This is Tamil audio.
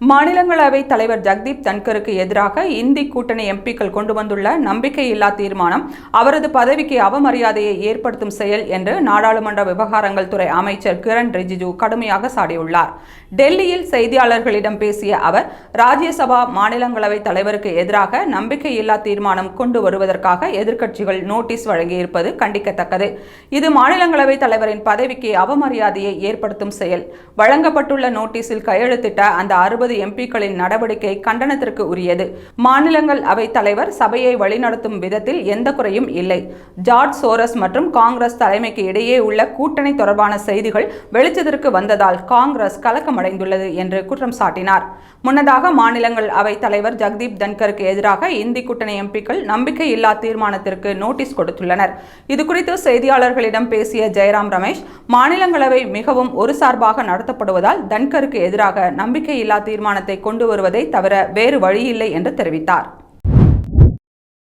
மாநிலங்களவை தலைவர் ஜக்தீப் தன்கருக்கு எதிராக இந்தி கூட்டணி எம்பிக்கள் கொண்டு வந்துள்ள நம்பிக்கையில்லா தீர்மானம் அவரது பதவிக்கு அவமரியாதையை ஏற்படுத்தும் செயல் என்று நாடாளுமன்ற விவகாரங்கள் துறை அமைச்சர் கிரண் ரிஜிஜு கடுமையாக சாடியுள்ளார். டெல்லியில் செய்தியாளர்களிடம் பேசிய அவர் ராஜ்யசபா மாநிலங்களவை தலைவருக்கு எதிராக நம்பிக்கையில்லா தீர்மானம் கொண்டு வருவதற்காக எதிர்க்கட்சிகள் நோட்டீஸ் வழங்கியிருப்பது கண்டிக்கத்தக்கது. இது மாநிலங்களவை தலைவரின் பதவிக்கு அவமரியாதையை ஏற்படுத்தும் செயல். வழங்கப்பட்டுள்ள நோட்டீஸில் கையெழுத்திட்ட அந்த அறுபது எம்பிக்களின் நடவடிக்கை கண்டனத்திற்கு உரியது. மாநிலங்கள் அவை தலைவர் சபையை வழிநடத்தும் விதத்தில் எந்த குறையும் இல்லை. ஜார்ஜ் சோரஸ் மற்றும் காங்கிரஸ் தலைமைக்கு இடையே உள்ள கூட்டணி தொடர்பான செய்திகள் வெளிச்சத்திற்கு வந்ததால் காங்கிரஸ் கலக்கமடைந்துள்ளது என்று குற்றம் சாட்டினார். முன்னதாக மாநிலங்கள் அவை தலைவர் ஜக்தீப் தன்கருக்கு எதிராக இந்தி கூட்டணி எம்பிக்கள் நம்பிக்கையில்லா தீர்மானத்திற்கு நோட்டீஸ் கொடுத்துள்ளனர். இதுகுறித்து செய்தியாளர்களிடம் பேசிய ஜெயராம் ரமேஷ் மாநிலங்களவை மிகவும் ஒரு சார்பாக நடத்தப்படுவதால் தன்கருக்கு எதிராக நம்பிக்கையில்லா தீர்மானம் தீர்மானத்தை கொண்டு வருவதை தவிர வேறு வழியில்லை என்று தெரிவித்தார்.